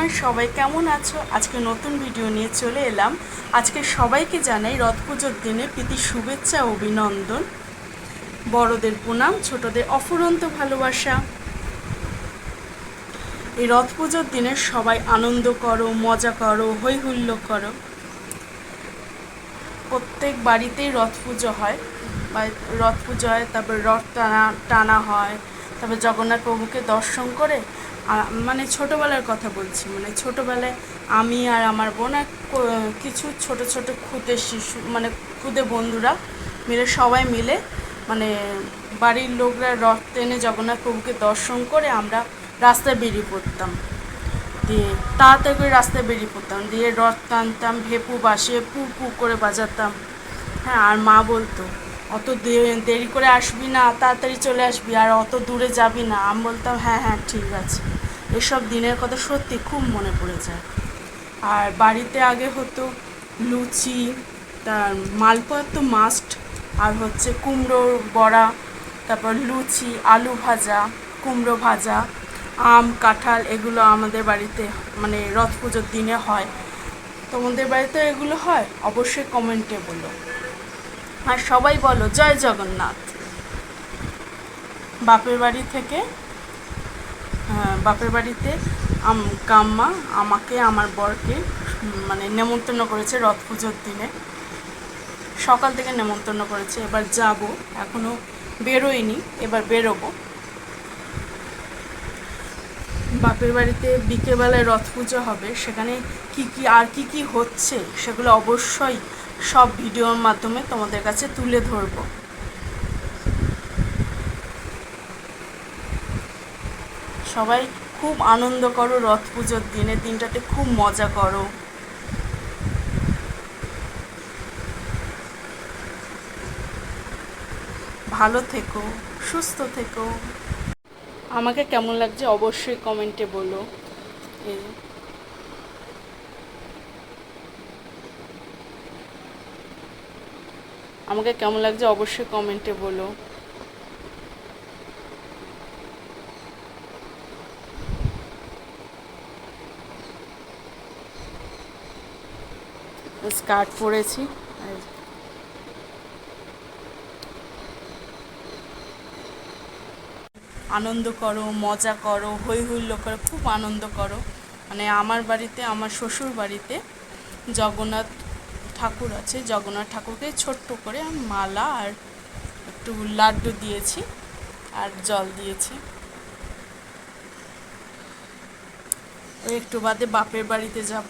Everyone সবাই কেমন আছো? আজকে নতুন ভিডিও নিয়ে চলে এলাম। আজকে সবাইকে জানাই রথ পুজোর দিনে প্রীতি শুভেচ্ছা অভিনন্দন। বড়দের প্রণাম, ছোটদের অফুরন্ত ভালোবাসা। এই রথ পুজোর দিনে সবাই আনন্দ করো, মজা করো হই হুল্লো করো। প্রত্যেক বাড়িতেই রথ পুজো হয়। বা রথ পুজো হয়, তারপর রথ টানা টানা হয়। তারপর জগন্নাথ প্রভুকে দর্শন করে মানে ছোটোবেলার কথা বলছি মানে ছোটোবেলায় আমি আর আমার বোন কিছু ছোট ছোট খুদে শিশু মানে খুদে বন্ধুরা মিলে সবাই মিলে মানে বাড়ির লোকরা রথ টেনে জগন্নাথ প্রভুকে দর্শন করে আমরা রাস্তায় বেরিয়ে পড়তাম। দিয়ে তাড়াতাড়ি করে রাস্তায় বেরিয়ে পড়তাম, দিয়ে রথ টানতাম, ভেপু বাসিয়ে পু পু করে বাজাতাম। হ্যাঁ আর মা বলতো, অত দেরি করে আসবি না, তাড়াতাড়ি চলে আসবি, আর অত দূরে যাবি না। আমি বলতাম হ্যাঁ হ্যাঁ ঠিক আছে। এসব দিনের কথা সত্যি খুব মনে পড়ে যায়। আর বাড়িতে আগে হতো লুচি, তার মালপোয়া তো মাস্ট আর হচ্ছে কুমড়োর বড়া, তারপর লুচি, আলু ভাজা, কুমড়ো ভাজা, আম, কাঁঠাল, এগুলো আমাদের বাড়িতে মানে রথ পুজোর দিনে হয়। তোমাদের বাড়িতে এগুলো হয়? অবশ্যই কমেন্টে বলো। আর সবাই বলো, জয় জগন্নাথ। বাপের বাড়ি থেকে বাপের বাড়িতে কাম্মা আমাকে, আমার বরকে মানে নেমন্তন্ন করেছে রথ পুজোর দিনে। সকাল থেকে নেমন্তন্ন করেছে, এবার যাব। এখনও বেরোয়নি, এবার বেরোবো। বাপের বাড়িতে বিকেলবেলায় রথ পুজো হবে, সেখানে কি কি, আর কি কি হচ্ছে, সেগুলো অবশ্যই সব ভিডিওর মাধ্যমে তোমাদের কাছে তুলে ধরবো। সবাই খুব আনন্দ করো, রথ পুজোর দিনে, দিনটাতে খুব মজা করো। ভালো থেকো, সুস্থ থেকো। আমাকে কেমন লাগছে অবশ্যই কমেন্টে বলো। আমাকে কেমন লাগছে অবশ্যই কমেন্টে বলো। স্কার্ট পরেছি। আনন্দ করো, মজা করো হই হুল্লো করো, খুব আনন্দ করো। মানে আমার বাড়িতে, আমার শ্বশুর বাড়িতে জগন্নাথ ঠাকুর আছে। জগন্নাথ ঠাকুরকে ছোট্ট করে আমি মালা আর একটু লাড্ডু দিয়েছি আর জল দিয়েছি। ওই একটু বাদে বাপের বাড়িতে যাব।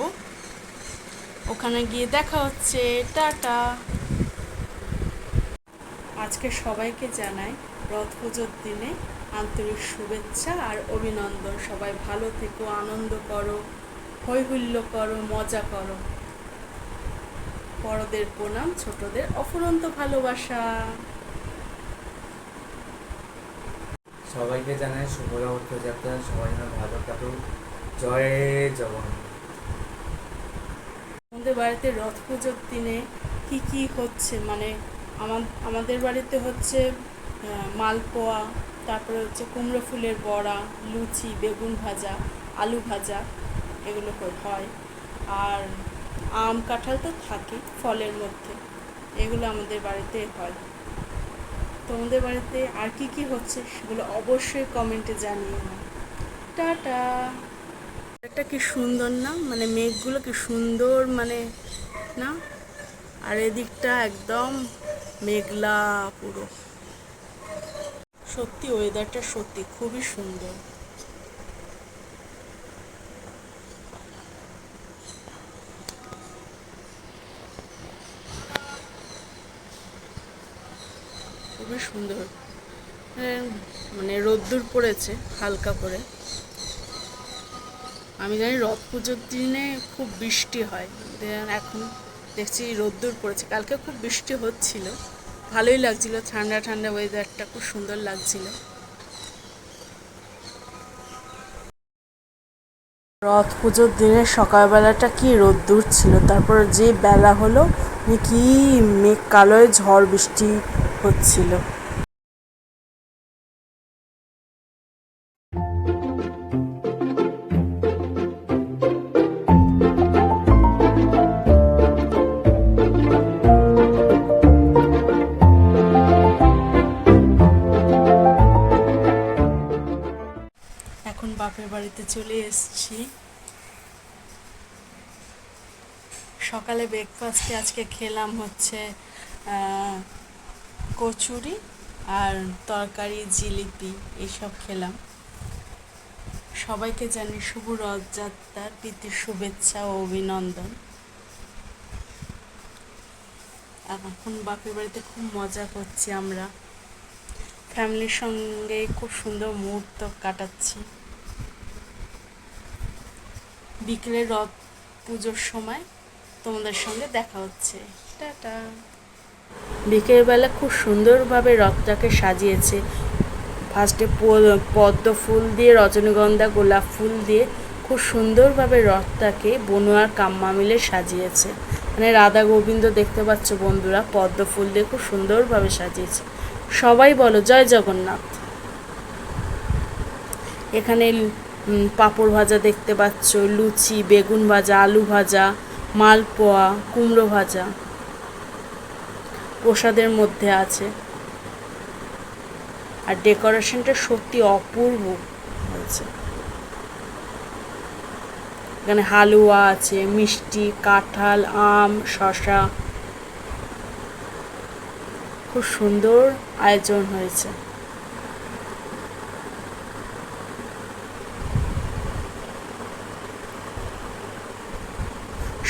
ওখানে গিয়ে দেখা হচ্ছে, টাটা। আজকে সবাইকে জানাই রথ পুজোর দিনে আন্তরিক শুভেচ্ছা আর অভিনন্দন। সবাই ভালো থেকো, আনন্দ করো হই হুল্লো করো, মজা করো। বড়দের প্রণাম, ছোটদের অফুরন্ত ভালোবাসা। সবাইকে জানাই শুভ রথযাত্রা সবাই ভালো কাটুক। জয় জগন্নাথ। আমাদের বাড়িতে রথ পুজোর দিনে কি কি হচ্ছে? মানে আমাদের বাড়িতে হচ্ছে মালপোয়া, তারপরে হচ্ছে কুমড়ো ফুলের বড়া, লুচি, বেগুন ভাজা, আলু ভাজা এগুলো হয়। আর আম কাঁঠাল তো থাকে ফলের মধ্যে, এগুলো আমাদের বাড়িতে হয়। তোমাদের বাড়িতে আর কি কি হচ্ছে সেগুলো অবশ্যই কমেন্টে জানিও। টাটা! এটা কি সুন্দর না? মানে মেঘগুলো কি সুন্দর মানে না? আর এদিকটা একদম মেঘলা পুরো। সত্যি ওয়েদারটা সত্যি খুবই সুন্দর। খুবই সুন্দর। মানে রোদ্দুর পড়েছে, হালকা করে। আমি জানি রথ পুজোর দিনে খুব বৃষ্টি হয়। এখন দেখছি রোদ্দুর পড়েছে। কালকে খুব বৃষ্টি হচ্ছিল। ভালোই লাগছিল। ঠান্ডা ঠান্ডা ওয়েদারটা খুব সুন্দর লাগছিল। রথ পুজোর দিনে সকালবেলাটা কি রোদ্দুর ছিল? তারপর যে বেলা হলো কি মেঘ কালোয় ঝড় বৃষ্টি হচ্ছিল? বাপের বাড়িতে চলে এসেছি। সকালে ব্রেকফাস্টে আজকে খেলাম হচ্ছে কচুরি আর তরকারি, জিলিপি, এইসব খেলাম। সবাইকে জানি শুভ রথযাত্রার প্রীতির শুভেচ্ছা ও অভিনন্দন। এখন বাপের বাড়িতে খুব মজা করছি আমরা। ফ্যামিলির সঙ্গে খুব সুন্দর মুহূর্ত কাটাচ্ছি। বিকেলে রথ পুজোর সময় তোমাদের সঙ্গে দেখা হচ্ছে। টাটা। বিকেলবেলা খুব সুন্দরভাবে রথটাকে সাজিয়েছে। ফার্স্টে পদ্ম ফুল দিয়ে রজনীগন্ধা গোলাপ ফুল দিয়ে খুব সুন্দরভাবে রথটাকে বনুয়ার কাম্মা মিলে সাজিয়েছে। মানে রাধা গোবিন্দ দেখতে পাচ্ছ বন্ধুরা পদ্ম ফুল দিয়ে খুব সুন্দরভাবে সাজিয়েছে। সবাই বলো জয় জগন্নাথ। এখানে পাঁপড় ভাজা দেখতে পাচ্ছ, লুচি, বেগুন ভাজা, আলু ভাজা, মালপোয়া, কুমড়ো ভাজা প্রসাদের মধ্যে আছে। আর ডেকোরেশনটা সত্যি অপূর্ব হয়েছে। এখানে হালুয়া আছে, মিষ্টি, কাঁঠাল, আম শশা খুব সুন্দর আয়োজন হয়েছে।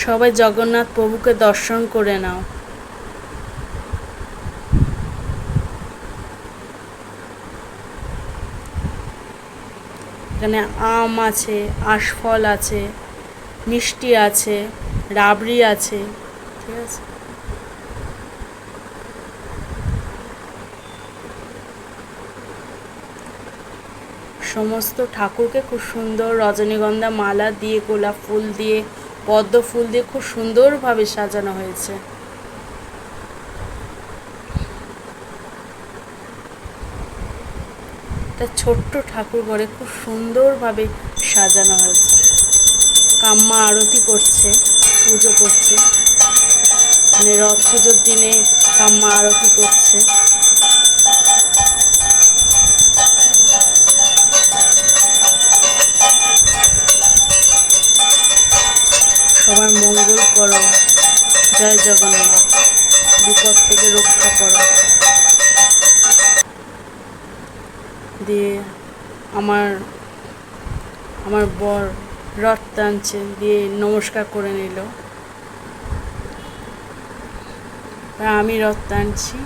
সবাই জগন্নাথ প্রভুকে দর্শন করে নাও। এখানে আম আছে, আশফল আছে, মিষ্টি আছে, রাবড়ি আছে, ঠিক আছে? সমস্ত ঠাকুরকে খুব সুন্দর রজনীগন্ধা মালা দিয়ে, গোলাপ ফুল দিয়ে পদ্ম ফুল দিয়ে খুব সুন্দরভাবে সাজানো হয়েছে। একটা ছোট্ট ঠাকুর ঘরে খুব সুন্দরভাবে সাজানো হয়েছে। কাম্মা আরতি করছে, পুজো করছে। মানে রথ পুজোর দিনে কাম্মা আরতি করছে। সবার মঙ্গল করো। জয় জগন্নাথ। বিপদ থেকে রক্ষা করো। দিয়ে আমার আমার বর রথ টানছে, দিয়ে নমস্কার করে নিল। আমি রথ টানছি।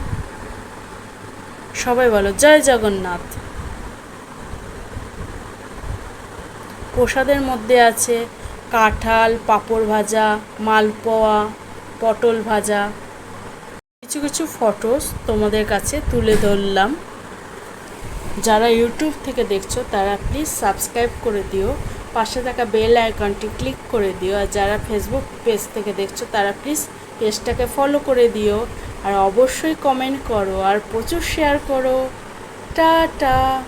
সবাই বলো, জয় জগন্নাথ। প্রসাদের মধ্যে আছে কাঁঠাল, পাঁপড় ভাজা, মালপোয়া, পটল ভাজা। কিছু কিছু ফটোস তোমাদের কাছে তুলে ধরলাম। যারা ইউটিউব থেকে দেখছ, তারা প্লিজ সাবস্ক্রাইব করে দিও। পাশে থাকা বেল আইকনটি ক্লিক করে দিও। আর যারা ফেসবুক পেজ থেকে দেখছ, তারা প্লিজ পেজটাকে ফলো করে দিও। আর অবশ্যই কমেন্ট করো। আর প্রচুর শেয়ার করো। টাটা!